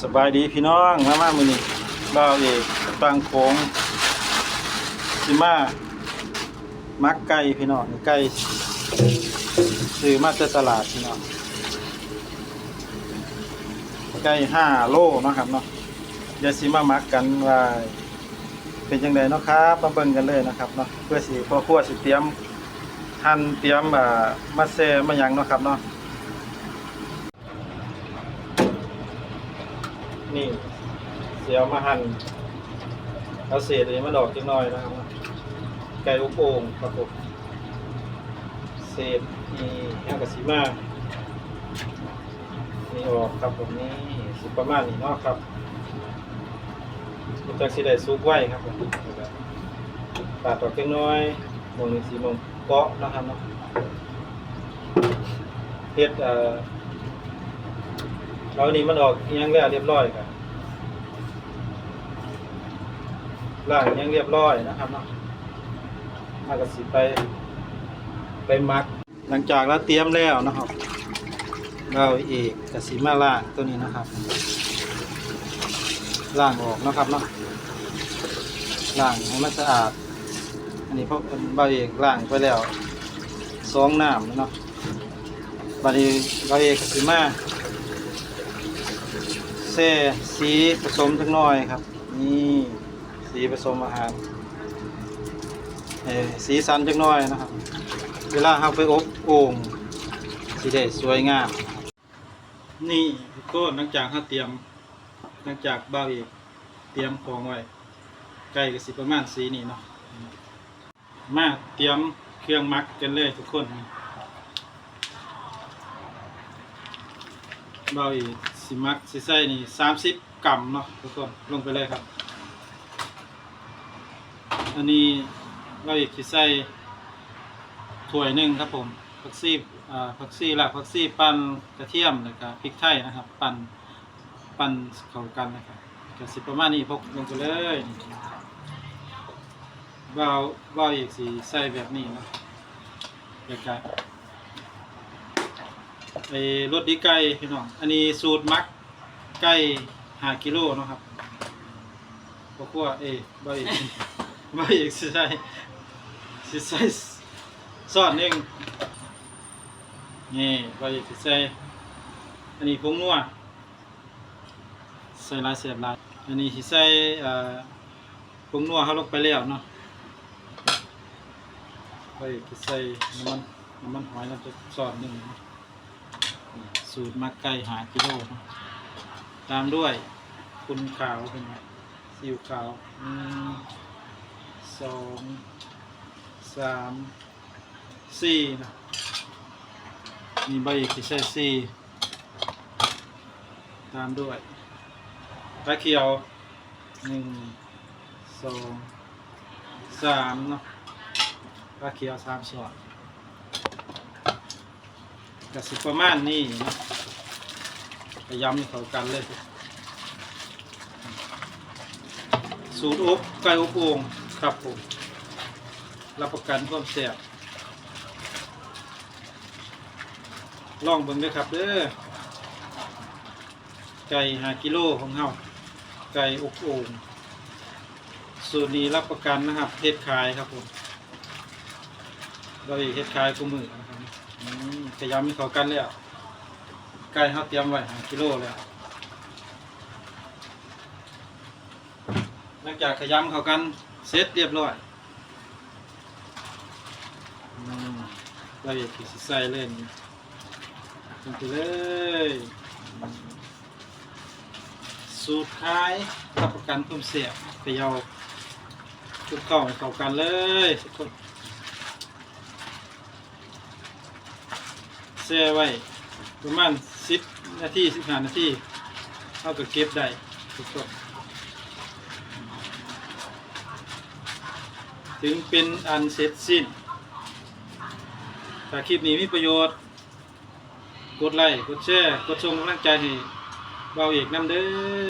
สบายดีพี่น้องมามามือนี้บ่าวเอกตังโค้งสิมามักไก่พี่น้องไก่ซื้อมาจากตลาดพี่น้องไก่ห้าโลนะครับเนาะเดี๋ยวสิมามักกันว่าเป็นจังไดเนาะครับมาเบิ่งกันเลยนะครับเนาะเพื่อสิพ่อครัวสิเตรียมหั่นเตรียมอ่ามาแซ่มาหยังเนาะครับเนาะ นี่เสียวมาหั่นเอาเศษอันนี้มาดอกจังหน่อยนะครับ ไก่อบโอ่งครับผมเศษนี่แห้งกระสีมานี่ออกครับผมนี่สิประมาณนี้เนาะครับมันจะสีได้ซุกไว้ครับผมปาดออกจังน้อยมองนี่สีมองเกาะนะครับเนาะเฮ็ดเอ่อเรานี่มันออกยังแล้วเรียบร้อยครับ ล่างยังเรียบร้อยนะครับเนาะมากระสิไป ไปมัก หลังจากเราเตรียมแล้วนะครับ เราเอกกระสีมาล่างตัวนี้นะครับล่างออกนะครับเนาะล่างให้มันสะอาด อันนี้เพราะเราเอกล่างไปแล้วสองน้ำเนาะบัดนี้เราเอกกระสีมาเซ่สีผสมจักหน่อยครับ นี่ สีผสมอาหารเออสีสันจักน่อยนะครับ เวลาเราไปอบโอ่งสีได้สวยงาม นี่ทุกคนหลังจากเราเตรียมหลังจากบ่าวอีกเตรียมของไว้ใกล้กับสีประมาณสีนี้เนาะมาเตรียมเครื่องมักกันเลยทุกคนเบาอีกสิมักสิใส่นี่สามสิบกรัมเนาะทุกคนลงไปเลยครับ อันนี้เราอีกสิใส่ถ้วยหนึ่งครับผมผักซีอ่าผักซีหลักผักซีปั่นกระเทียมแล้วก็พริกไทยนะครับ ปั่นปั่นเข้ากันนะครับก็สิประมาณนี้พกลงไปเลยเบาเบาอีกสิใส่แบบนี้เนาะแล้วก็ไอ้รสดีไก่พี่น้องอันนี้สูตรมักไก่ห้ากิโลนะครับพราะว่าเอ้ใบ ใบอีกสิใส่สิใส่ซอสหนึ่งนี่ใบอีกสิใส่อันนี้ผงนัวใส่ลายเสียบลายอันนี้สิใส่เอ่อผงนัวเขาลงไปแล้วเนาะใบอีกสิใส่น้ำมันน้ำมันหอยแล้วจะซอสหนึ่งสูตรมักไก่หากิโลนะตามด้วยคุณขาวเป็นไงซีอิ๊วขาวหนึ่ง สองสามสี่นะมีใบอีกที่ใช่สี่ตามด้วยปลาเขียวหนึ่งสองสามเนาะปลาเขียวสามส่วนกสิประมาณนี้นะพยายามเข้ากันเลย สูตรอบไก่อบโอ่ง ครับผม รับประกันความแซ่บลองเบิ่งด้วยครับเด้อไก่หากิโลของเฮาไก่อบโอ่งสูตรนี้รับประกันนะครับเทศขายครับผมเราอีกเทศขายกูมือนะครับขยำมีเขากันแล้วไก่เขาเตรียมไว้หากิโลแล้วหลังจากขยำเขากัน เสร็จเรียบร้อยเราอยากสิใส่เล่นลงไปเลย สูตรขายรับประกันความเสียบไปเอาทุกเข้าเข้ากันเลยทุกคนแช่ไว้ประมาณสิบนาทีสิบห้านาทีเอาก็เก็บได้ทุกคน ถึงเป็นอันเสร็จสิ้นถ้าคลิปนี้มีประโยชน์ กดไลค์ กดแชร์ กดชมกำลังใจให้เบาเอกน้ำเด้อ